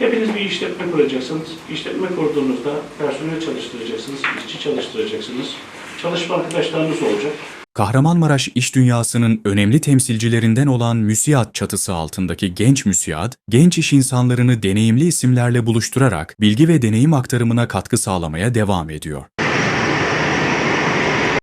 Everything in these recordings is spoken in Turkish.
Hepiniz bir işletme kuracaksınız. İşletme kurduğunuzda personel çalıştıracaksınız, işçi çalıştıracaksınız. Çalışma arkadaşlarınız olacak. Kahramanmaraş iş dünyasının önemli temsilcilerinden olan MÜSİAD çatısı altındaki Genç MÜSİAD, genç iş insanlarını deneyimli isimlerle buluşturarak bilgi ve deneyim aktarımına katkı sağlamaya devam ediyor.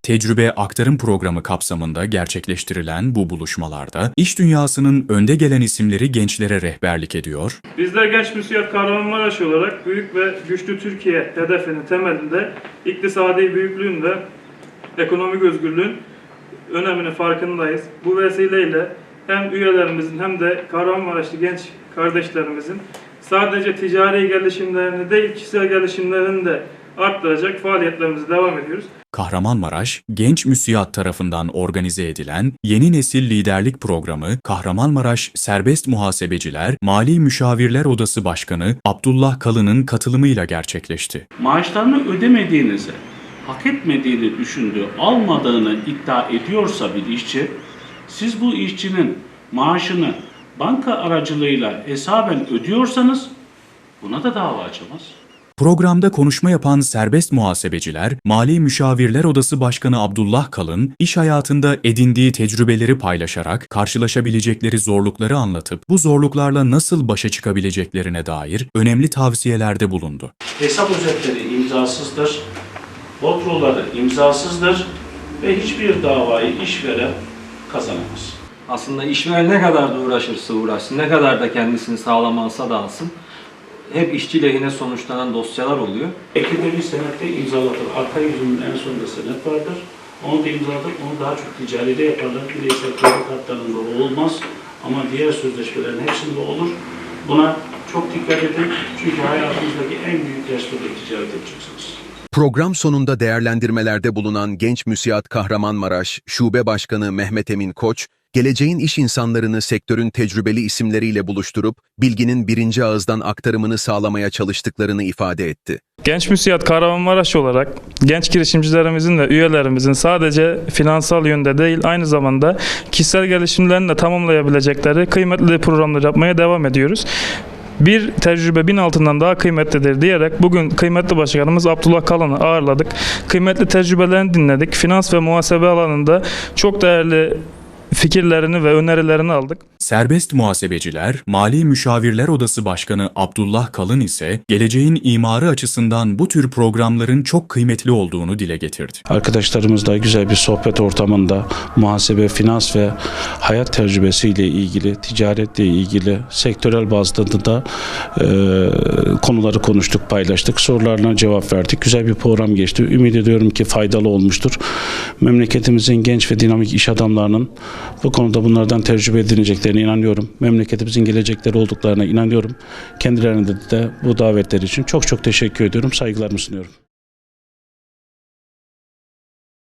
Tecrübe aktarım programı kapsamında gerçekleştirilen bu buluşmalarda iş dünyasının önde gelen isimleri gençlere rehberlik ediyor, Bizler Genç Müsiyat Kahramanmaraş olarak büyük ve güçlü Türkiye hedefinin temelinde iktisadi büyüklüğün ve ekonomik özgürlüğün öneminin farkındayız. Bu vesileyle hem üyelerimizin hem de Kahramanmaraşlı genç kardeşlerimizin sadece ticari gelişimlerini değil kişisel gelişimlerini de arttıracak faaliyetlerimize devam ediyoruz. Kahramanmaraş, Genç Müsiyat tarafından organize edilen Yeni Nesil Liderlik Programı, Kahramanmaraş Serbest Muhasebeciler Mali Müşavirler Odası Başkanı Abdullah Kalın'ın katılımıyla gerçekleşti. Maaşlarını ödemediğinizi, hak etmediğini düşündüğü, almadığını iddia ediyorsa bir işçi, siz bu işçinin maaşını banka aracılığıyla hesaben ödüyorsanız buna da dava açamaz. Programda konuşma yapan serbest muhasebeciler, Mali Müşavirler Odası Başkanı Abdullah Kalın, iş hayatında edindiği tecrübeleri paylaşarak karşılaşabilecekleri zorlukları anlatıp bu zorluklarla nasıl başa çıkabileceklerine dair önemli tavsiyelerde bulundu. Hesap özetleri imzasızdır, botroları imzasızdır ve hiçbir davayı işveren kazanamaz. Aslında işveren ne kadar da uğraşırsa uğraşsın, ne kadar da kendisini sağlam alsa da alsın, hep işçi lehine sonuçlanan dosyalar oluyor. Ekide bir senette imzalatır. Arka yüzünün en sonunda senet vardır. Onu da imzalatır. Onu daha çok ticaride yaparlar. Bireysel kredi kartlarında olmaz. Ama diğer sözleşmelerin hepsinde olur. Buna çok dikkat edin. Çünkü hayatınızdaki en büyük ders burada ticaret yapacaksınız. Program sonunda değerlendirmelerde bulunan Genç Müsiat Kahramanmaraş Şube Başkanı Mehmet Emin Koç, geleceğin iş insanlarını sektörün tecrübeli isimleriyle buluşturup bilginin birinci ağızdan aktarımını sağlamaya çalıştıklarını ifade etti. Genç Müsiyat Kahramanmaraş olarak genç girişimcilerimizin ve üyelerimizin sadece finansal yönde değil aynı zamanda kişisel gelişimlerini de tamamlayabilecekleri kıymetli programlar yapmaya devam ediyoruz. Bir tecrübe bin altından daha kıymetlidir diyerek bugün kıymetli başkanımız Abdullah Kalan'ı ağırladık. Kıymetli tecrübelerini dinledik. Finans ve muhasebe alanında çok değerli fikirlerini ve önerilerini aldık. Serbest muhasebeciler, Mali Müşavirler Odası Başkanı Abdullah Kalın ise geleceğin imarı açısından bu tür programların çok kıymetli olduğunu dile getirdi. Arkadaşlarımızla güzel bir sohbet ortamında muhasebe, finans ve hayat tecrübesiyle ilgili, ticaretle ilgili sektörel bazda da e, konuları konuştuk, paylaştık. Sorularına cevap verdik. Güzel bir program geçti. Ümit ediyorum ki faydalı olmuştur. Memleketimizin genç ve dinamik iş adamlarının bu konuda bunlardan tecrübe edineceklerine inanıyorum. Memleketimizin gelecekleri olduklarına inanıyorum. Kendilerine de, bu davetler için çok çok teşekkür ediyorum. Saygılarımı sunuyorum.